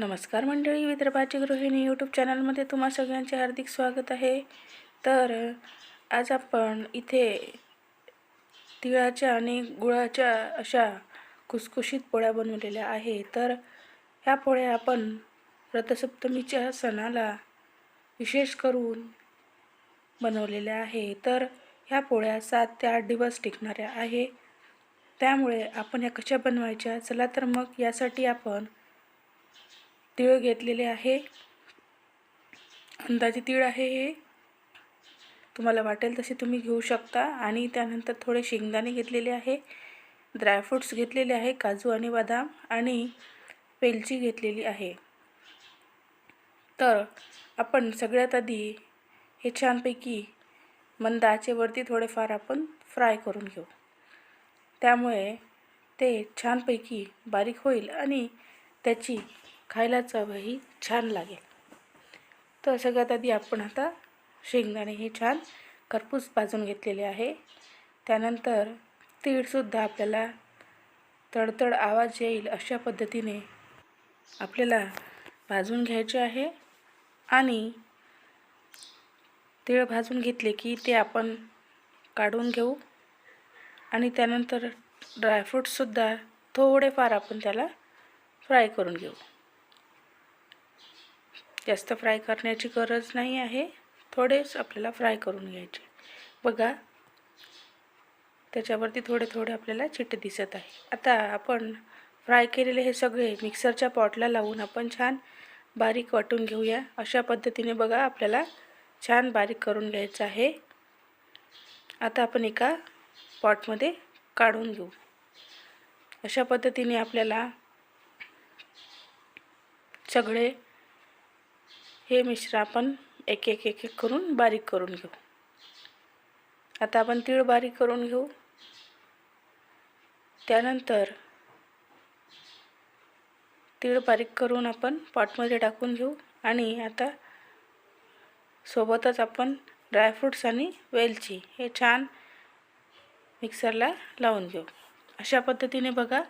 नमस्कार मंडळी विदर्भाची गृहिणी यूट्यूब चॅनलमध्ये तुम्हा सगळ्यांचे हार्दिक स्वागत आहे. तर आज आपण इथे तिळाच्या आणि गुळाच्या अशा खुसखुशीत पोळ्या बनवलेल्या आहे तर ह्या पोळ्या आपण रथसप्तमीच्या सणाला विशेष करून बनवलेल्या आहे तर ह्या पोळ्या सात ते आठ दिवस टिकणाऱ्या आहे त्यामुळे आपण ह्या कशा बनवायच्या? चला तर मग यासाठी आपण तीळ घेतलेले आहे. अंदाजे तीळ आहे हे. तुम्हाला वाटेल तसे तुम्ही घेऊ शकता. आणि त्यानंतर थोडे शेंगदाणे घेतलेले आहे. ड्रायफ्रूट्स घेतलेले आहे. काजू आणि बदाम आणि वेलची घेतलेली आहे. तर आपण सगळ्यात आधी हे छानपैकी मंद आचेवरती थोडेफार आपण फ्राय करून घेऊ. त्यामुळे ते छानपैकी बारीक होईल आणि त्याची खायला चवही छान लागेल. तर सगळ्यात आधी आपण आता शेंगदाणे हे छान खरपूस भाजून घेतलेले आहे. त्यानंतर तीळसुद्धा आपल्याला तडतड आवाज येईल अशा पद्धतीने आपल्याला भाजून घ्यायचे आहे. आणि तीळ भाजून घेतले की ते आपण काढून घेऊ. आणि त्यानंतर ड्रायफ्रूट्ससुद्धा थोडेफार आपण त्याला फ्राय करून घेऊ. जास्त फ्राय करण्याची गरज नाही आहे. थोडेच आपल्याला फ्राय करून घ्यायचे. बघा त्याच्यावरती थोडे थोडे आपल्याला चिट्टे दिसत आहे. आता आपण फ्राय केलेले हे सगळे मिक्सरच्या पॉटला लावून आपण छान बारीक वाटून घेऊया. अशा पद्धतीने बघा आपल्याला छान बारीक करून घ्यायचं आहे. आता आपण एका पॉटमध्ये काढून घेऊ. अशा पद्धतीने आपल्याला सगळे हे मिश्र आपण एक एक एक एक करून बारीक करून घेऊ. आता आपण तीळ बारीक करून घेऊ. त्यानंतर तीळ बारीक करून आपण पॉटमध्ये टाकून घेऊ आणि आता सोबतच आपण ड्रायफ्रूट्स आणि वेलची हे छान मिक्सरला लावून घेऊ. अशा पद्धतीने बघा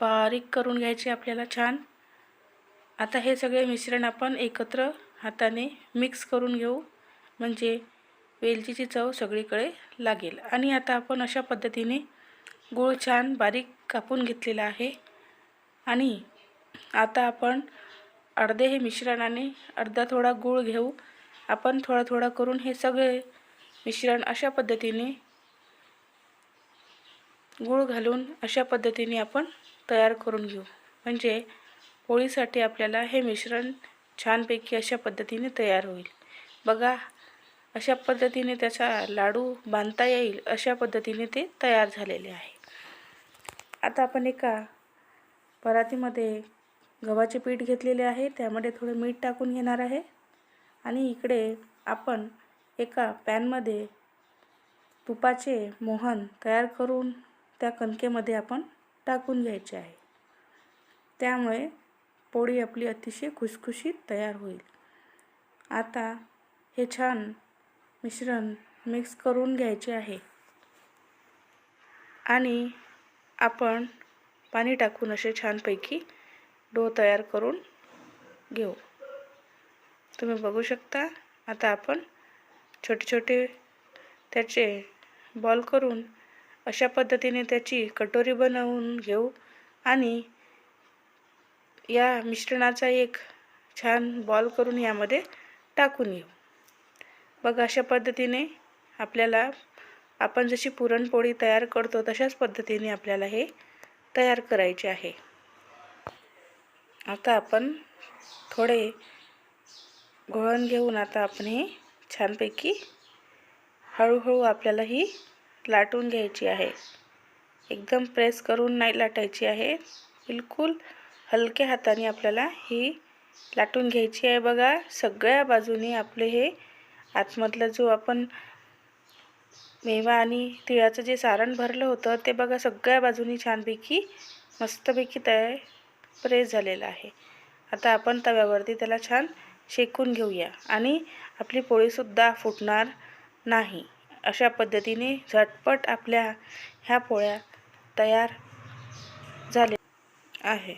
बारीक करून घ्यायची आपल्याला छान आता हे सगळे मिश्रण आपण एकत्र हाताने मिक्स करून घेऊ. म्हणजे वेलचीची चव सगळीकडे लागेल. आणि आता आपण अशा पद्धतीने गूळ छान बारीक कापून घेतलेला आहे. आणि आता आपण अर्धे हे मिश्रणाने अर्धा थोडा गूळ घेऊ. आपण थोडा थोडा करून हे सगळे मिश्रण अशा पद्धतीने गूळ घालून अशा पद्धतीने आपण तयार करून घेऊ. म्हणजे पोळीसाठी आपल्याला हे मिश्रण छानपैकी अशा पद्धतीने तयार होईल. बघा अशा पद्धतीने त्याचा लाडू बांधता येईल अशा पद्धतीने ते तयार झालेले आहे. आता आपण एका परातीमध्ये गव्हाचे पीठ घेतलेले आहे त्यामध्ये थोडं मीठ टाकून घेणार आहे. आणि इकडे आपण एका पॅनमध्ये तुपाचे मोहन तयार करून त्या कणकेमध्ये आपण टाकून घ्यायचे आहे. त्यामुळे पोळी आपली अतिशय खुसखुशीत तयार होईल. आता हे छान मिश्रण मिक्स करून घ्यायचे आहे. आणि आपण पाणी टाकून असे छानपैकी डो तयार करून घेऊ. तुम्ही बघू शकता आता आपण छोटे छोटे त्याचे बॉल करून अशा पद्धतीने त्याची कटोरी बनवून घेऊ आणि या मिश्रणाचा एक छान बॉल करून यामध्ये टाकून घेऊ बघा अशा पद्धतीने आपल्याला आपण जशी पुरणपोळी तयार करतो तशाच पद्धतीने आपल्याला हे तयार करायचे आहे. आता आपण थोडे घोळण घेऊन आता आपण हे छानपैकी हळूहळू आपल्याला ही लाटून घ्यायची आहे. एकदम प्रेस करून नाही लाटायची आहे. बिलकुल हलक्या हाताने आपल्याला ही लाटून घ्यायची आहे. बघा सगळ्या बाजूने आपले हे आतमधलं जो आपण मेवा आणि तिळाचं जे सारण भरलं होतं ते बघा सगळ्या बाजूनी छानपैकी मस्तपैकी तयार प्रेस झालेलं आहे. आता आपण तव्यावरती त्याला छान शेकून घेऊया. आणि आपली पोळीसुद्धा फुटणार नाही. अशा पद्धतीने झटपट आपल्या ह्या पोळ्या तयार झाले आहे.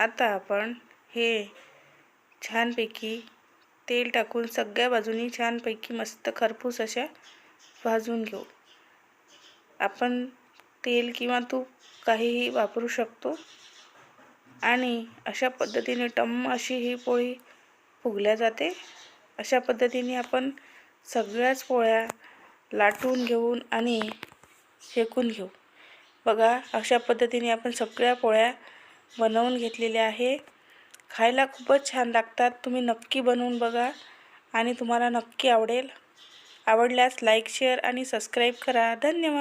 आता आपण हे छानपैकी तेल टाकून सगळ्या बाजूनी छानपैकी मस्त खरपूस अशा भाजून घेऊ. आपण तेल किंवा तूप काहीही वापरू शकतो. आणि अशा पद्धतीने टम्म अशी ही पोळी फुगल्या जाते. अशा पद्धतीने आपण सगळ्याच पोळ्या लाटून घेऊन आणि शेकून घेऊ. बघा अशा पद्धतीने आपण सगळ्या पोळ्या बनवून घेतलेले आहे. खायला खूपच छान लागतात. तुम्ही नक्की बनवून बघा आणि तुम्हाला नक्की आवडेल. आवडल्यास लाईक शेअर आणि सबस्क्राईब करा. धन्यवाद.